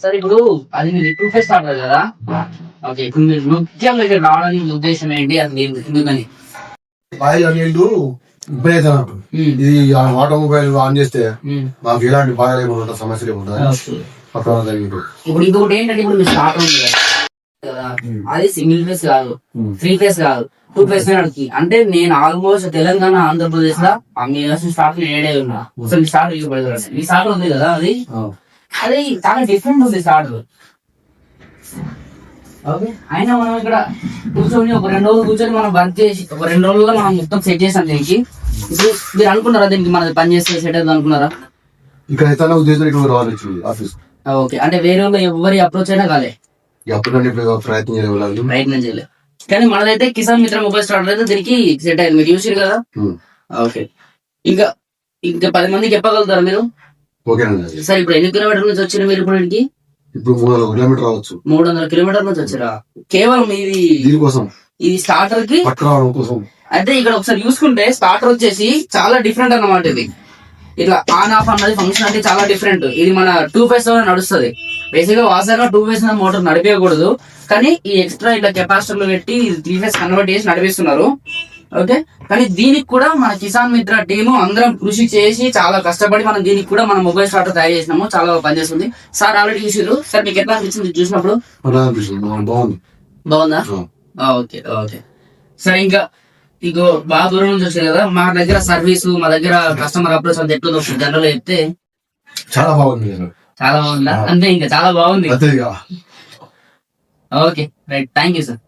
సరే ఇప్పుడు అది మీరు ఇప్పుడు ఫేస్ అంటారు కదా? ఓకే ఇప్పుడు మీరు నృత్యం దగ్గర రావడానికి ఉద్దేశం ఏంటి? అది ఎందుకని hmm. ఇది ఆటోమొబైల్ ఆన్ చేస్తే hmm. మాకు ఎలాంటి బాధలు ఏమి సమస్యలు ఏమి ఇప్పుడు ఇంకొకటి ఏంటంటే ఇప్పుడు మీరు స్టార్ట్ ఉంది కదా. అది సింగిల్ ఫేస్ కాదు. త్రీ ఫేస్ కాదు టూ ఫేస్ నడికి అంటే నేను ఆల్మోస్ట్ తెలంగాణ ఆంధ్రప్రదేశ్లో మీ స్టార్ట్ ఏడే ఉన్నా. అసలు స్టార్ట్ ఈ స్టార్ట్ ఉంది కదా అది? అది చాలా డిఫరెంట్ ఉంది స్టార్ట్ ఓకే? అయినా మనం ఇక్కడ కూర్చొని ఒక రెండు రోజులు కూర్చొని మనం వర్క్ చేసి ఒక రెండు రోజుల్లో మనం మొత్తం సెట్ చేసాం దీనికి. ఇప్పుడు మీరు అనుకున్నారా దీనికి మనది పని చేస్తే సెట్ అవుతుంది అనుకున్నారా? ఇక్కడ అయితే ఉద్దేశం ఇక్కడ రావాలి ఆఫీస్ ఓకే. అంటే వేరే వాళ్ళు ఎవరి అప్రోచ్ అయినా కాలే. ఇప్పుడు ప్రయత్నం చేయలేదు ప్రయత్నం చేయలేదు. కానీ మనదైతే కిసాన్ మిత్ర మొబైల్ స్టార్ట్ అయితే దీనికి సెట్ అయింది మీరు చూసారు కదా. ఓకే. ఇంకా ఇంకా పది మందికి చెప్పగలుగుతారా మీరు. సార్ ఇప్పుడు ఎన్ని కిలోమీటర్ నుంచి వచ్చారు మీరు ఇప్పుడు ఇక్కడికి? ఇప్పుడు మూడు వందల కిలోమీటర్ రావచ్చు. మూడు వందల కిలోమీటర్ నుంచి వచ్చారా? కేవలం ఇది దీనికోసం. ఇది స్టార్టర్కి? కోసం. అయితే ఇక్కడ ఒకసారి చూసుకుంటే స్టార్టర్ వచ్చేసి చాలా డిఫరెంట్ అన్నమాట ఇది. ఇట్లా ఆన్ ఆఫ్ అన్నది ఫంక్షన్ అంటే చాలా డిఫరెంట్ ఇది మన టూ ఫేస్లో నడుస్తుంది. బేసిక్గా వాసాగా టూ ఫేస్ మోటార్ నడిపేయకూడదు. కానీ ఈ ఎక్స్ట్రా ఇట్లా కెపాసిటర్లు పెట్టి త్రీ ఫేస్ కన్వర్ట్ చేసి నడిపిస్తున్నారు. ఓకే కానీ దీనికి కూడా మన కిసాన్ మిత్ర టీము అందరం కృషి చేసి చాలా కష్టపడి మనం దీనికి కూడా మన మొబైల్ స్టార్టర్ తయారు చేసినాము. చాలా పనిచేస్తుంది. సార్ ఆల్రెడీ చూసారు సార్ మీకు ఎట్లా అనిపించింది చూసినప్పుడు? బాగుంది. Okay okay. సరే ఇంకా ఇగో బాగా దూరం నుంచి వచ్చారు కదా మా దగ్గర సర్వీస్ మా దగ్గర కస్టమర్ అప్రోచ్ అంత ఎట్లా వస్తుంది జనరల్ చెప్తే చాలా బాగుంది. చాలా బాగుందా? అంటే ఇంకా చాలా బాగుంది. అంతే okay right thank you sir